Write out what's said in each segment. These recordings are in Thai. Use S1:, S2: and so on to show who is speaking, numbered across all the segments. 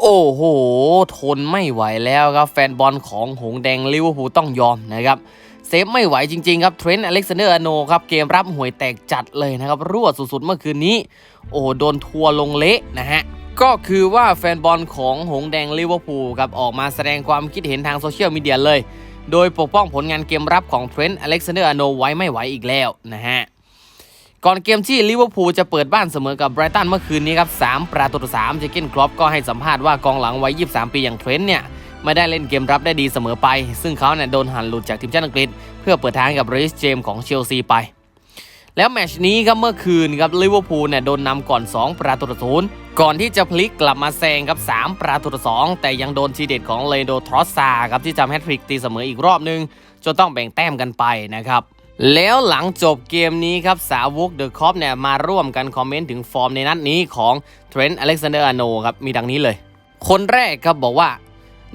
S1: โอ้โห ทนไม่ไหวแล้วครับแฟนบอลของหงแดงลิเวอร์พูลต้องยอมนะครับเซฟไม่ไหวจริงๆครับเทรนต์อเล็กซานเดอร์อโนครับเกมรับห่วยแตกจัดเลยนะครับรั่วสุดๆเมื่อคืนนี้ โอ้โดนทัวร์ลงเละนะฮะก็คือว่าแฟนบอลของหงแดงลิเวอร์พูลครับออกมาแสดงความคิดเห็นทางโซเชียลมีเดียเลย โดยปกป้องผลงานเกมรับของเทรนต์อเล็กซานเดอร์อโนไว้ไม่ไหวอีกแล้วนะฮะ ก่อนเกมที่ลิเวอร์พูลจะเปิดบ้านเสมอกับไบรตันเมื่อคืนนี้ครับ3ประตูต่อ3เจเกนครอปก็ให้สัมภาษณ์ว่ากองหลังวัย 23 ปีอย่างเทรนต์เนี่ยไม่ได้เล่นเกมรับได้ดีเสมอไป ซึ่งเขาเนี่ยโดนหันหลุดจากทีมชาติอังกฤษ เพื่อเปิดทางกับเรสเจมของเชลซีไป แล้วแมชนี้ครับเมื่อคืนครับลิเวอร์พูลเนี่ยโดนนำก่อน 2 ประตูต่อศูนย์ก่อนที่จะพลิกกลับมาแซงครับ 3 ประตูต่อ2แต่ยังโดนทีเด็ดของเลโดทรอสซาครับที่ทำแฮตทริกตีเสมออีกรอบนึงจนต้องแบ่งแต้มกันไปนะครับ แล้วหลังจบเกมนี้ครับ สาวกเดอะคอปเนี่ยมาร่วมกันคอมเมนต์ถึงฟอร์มในนัดนี้ของเทรนต์อเล็กซานเดอร์อาโนครับ มีดังนี้เลย คนแรกครับบอกว่า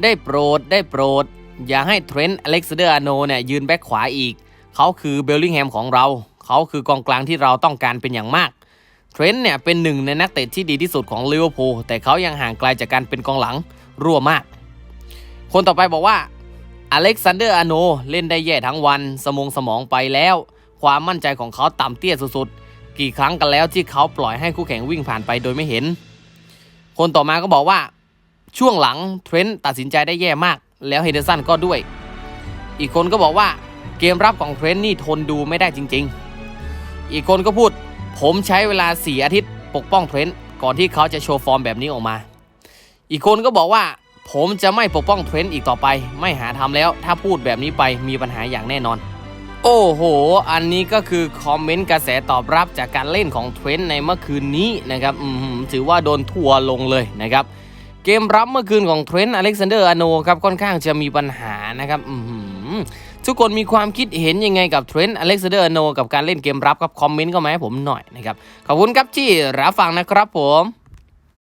S1: ได้โปรดได้โปรด อย่าให้เทรนต์อเล็กซานเดอร์อาโนเนี่ยยืนแบ็คขวาอีก เขาคือเบลลิงแฮมของเรา เขาคือกองกลางที่เราต้องการเป็นอย่างมากเทรนต์เนี่ยเป็นหนึ่งในนักเตะที่ดีที่สุดของลิเวอร์พูลแต่เขายังห่างไกลจากการเป็นกองหลังรั่วมาก คนต่อไปบอกว่า อเล็กซานเดอร์อโนเล่นได้แย่ทั้งวันสมองสมองไปแล้ว ความมั่นใจของเขาต่ำเตี้ยสุดๆ กี่ครั้งกันแล้วที่เขาปล่อยให้คู่แข่งวิ่งผ่านไปโดยไม่เห็น คนต่อมาก็บอกว่า ช่วงหลังเทรนต์ตัดสินใจได้แย่มาก แล้วเฮเดอร์สันก็ด้วย อีกคนก็บอกว่าเกมรับของเทรนต์นี่ทนดูไม่ได้จริง ๆ อีกคนก็พูด ผมใช้เวลาสี่อาทิตย์ปกป้องเทรนต์ก่อนที่เขาจะโชว์ฟอร์มแบบนี้ออกมา อีกคนก็บอกว่า ผมจะไม่ปกป้องเทรนต์อีกต่อไป ไม่หาทำแล้ว ถ้าพูดแบบนี้ไปมีปัญหาอย่างแน่นอน โอ้โห อันนี้ก็คือคอมเมนต์กระแสตอบรับจากการเล่นของเทรนต์ในเมื่อคืนนี้นะครับถือว่าโดนทัวร์ลงเลยนะครับ เกมรับเมื่อคืนของเทรนต์อเล็กซานเดอร์อโนครับค่อนข้างจะมีปัญหานะครับทุกคนมีความคิดเห็นยังไงกับเทรนต์อเล็กซานเดอร์อโนกับการเล่นเกมรับครับคอมเมนต์ก็มาให้ผมหน่อยนะครับ ขอบคุณครับที่รับฟังนะครับผม